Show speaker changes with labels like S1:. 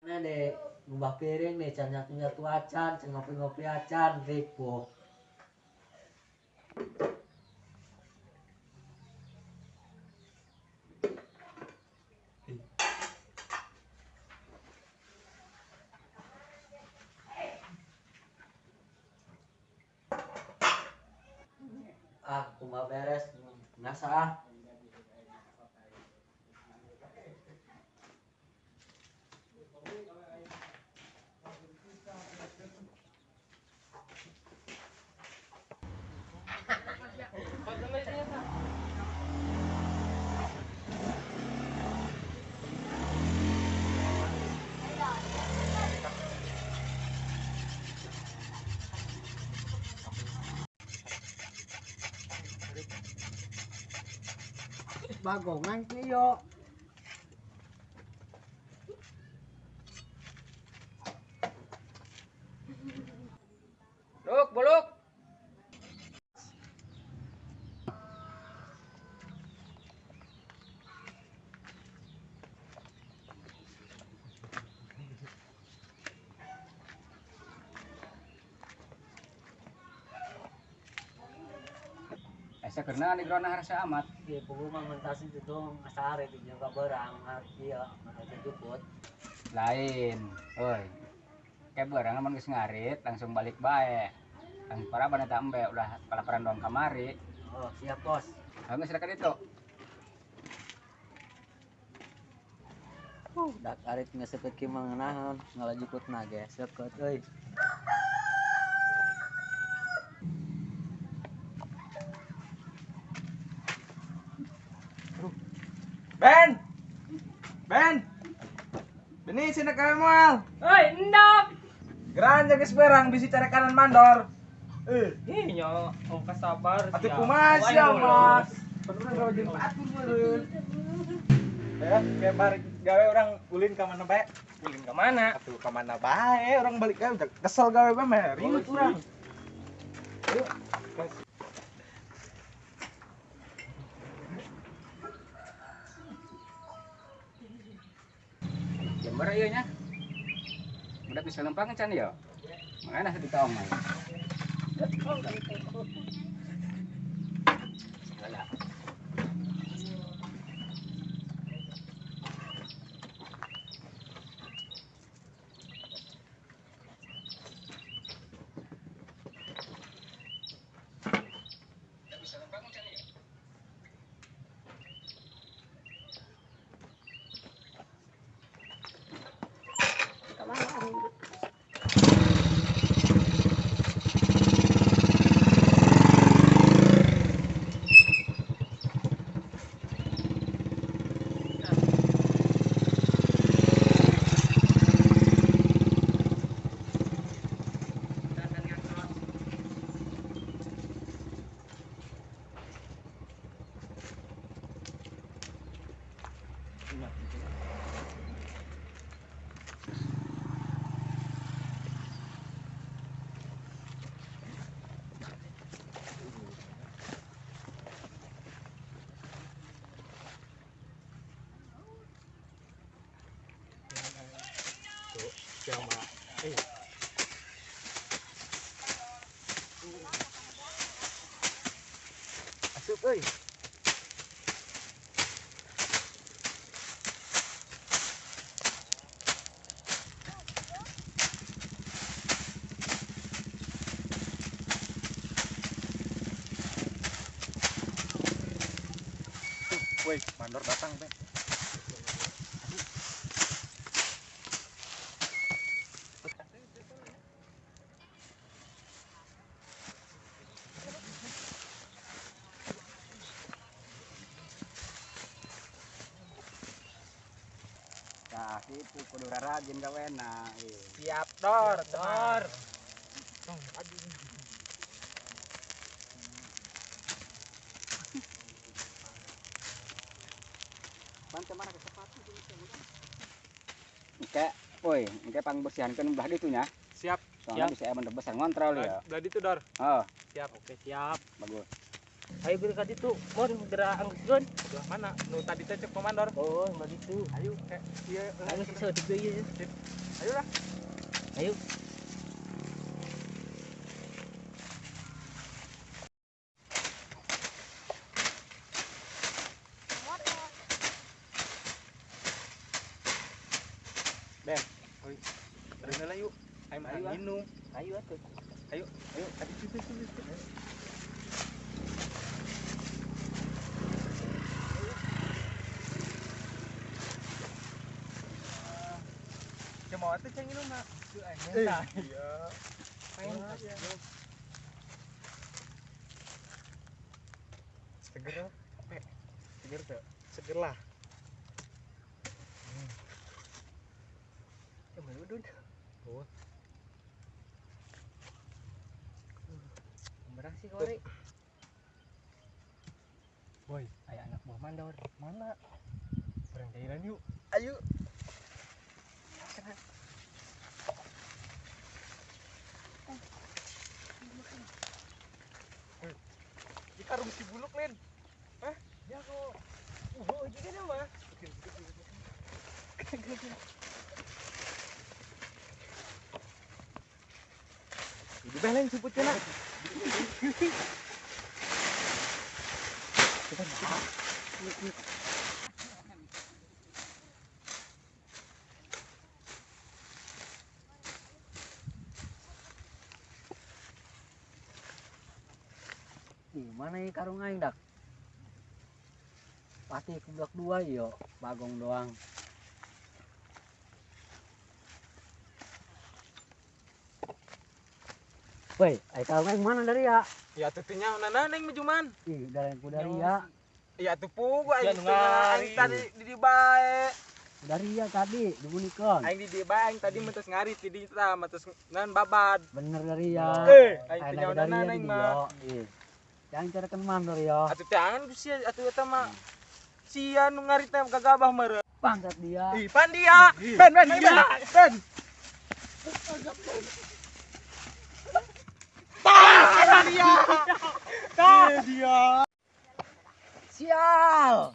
S1: Deh, ngubah piring nih, can nyatu nyatu acan, can ngopi ngopi acan, ribu. Ah, kumbah beres, nasa ah. bà gồng
S2: anh tí vô. Esa karena ni grona harasa amat.
S1: Di pengumuman mentasi itu dong, asare di jaga barang, iya, makanya jemput.
S2: Lain. Oi. Kayak barang aman geus ngarit langsung balik bae. Kang para bana tambe udah kalaparan doang kamari.
S1: Oh, siap bos.
S2: Kamu silakan itu.
S1: Uh, dak arit nggak sepeki mengenahan, ngalah jukut nage, sekot, euy.
S3: Ben! Ben! Beni sini kami mal.
S4: Hei, endap.
S3: Geran jaga seberang bisi cara kanan mandor. Eh,
S4: nyo, oh sabar.
S3: atuh kumas ya mas. Bener gawe jeung patur meureun. Ya, kayak gawe orang ulin ka mana bae.
S4: Ulin ke mana?
S3: Atuh ka mana bae, orang balik gawe udah kesel gawe bae mah ribut urang. Yuk.
S2: Nya. Udah bisa lempang can ya. Makanya sedih tahu mah.
S3: Asup euy. Woi, mandor datang, Ben.
S2: Itu kudu rajin gawena. Eh.
S4: Siap, Dor, Dor.
S2: Bantu mana ke sepatu dulu Oke, woi, oke pangbersihan kan belah itu nya.
S4: Siap.
S2: Soalnya
S4: Siap.
S2: bisa emang besar ngontrol ya.
S4: Berarti itu, Dor.
S2: Oh,
S4: Siap, oke, siap.
S2: bagus.
S4: Ayo gerak ka dito. Mon gerak angkeun.
S3: Belah mana? Nu tadi teh cek komandor.
S4: Oh, ditu.
S3: Ayo, eh, iya,
S4: Ayo sisa di ieu.
S3: ayo lah.
S4: Ayo.
S3: Berenang lah yuk. Ayo,
S4: Ayo, ah.
S3: minum.
S4: Ayo atuh.
S3: Ayo, ayo, tadi situ situ. situ. Cuma waktu ceng minum nak. Eh, iya.
S4: Main.
S3: Iya. Seger lah. Seger tuh. Seger lah.
S4: Ya meludun.
S3: Oh.
S4: Berang sih kore.
S3: Boy,
S4: Aya anak buah mandor.
S3: mana? Barang cairan yuk. Ayo. Lin. Hah? Ya kok. Juga nih, mah. Di belen siputnya nak.
S1: Ih, mana ini karung aing dak? Pasti keblok dua yo, bagong doang. Woi, ai karung aing mana dari ya?
S3: Ya tutunya nana neng mejuman.
S1: Ih, dari ku dari ya.
S3: Ya tuh pugu
S4: Ya,
S3: aing aing tadi di di bae.
S1: Dari ya tadi, digunikon.
S3: Aing di di bae aing tadi metes ngari di di ta metes nan babad.
S1: Bener dari ya.
S3: Eh, aing
S1: dari
S3: nana
S1: ya
S3: neng mah.
S1: Jangan carakan mandor yo.
S3: Atuh teh angan sia atuh eta mah. Sia nu ngari teh gagabah mere.
S1: Bangsat dia.
S3: Ih, pan dia. Ben ben ben. Ben. Ah, dia. Ah, dia.
S1: Sial.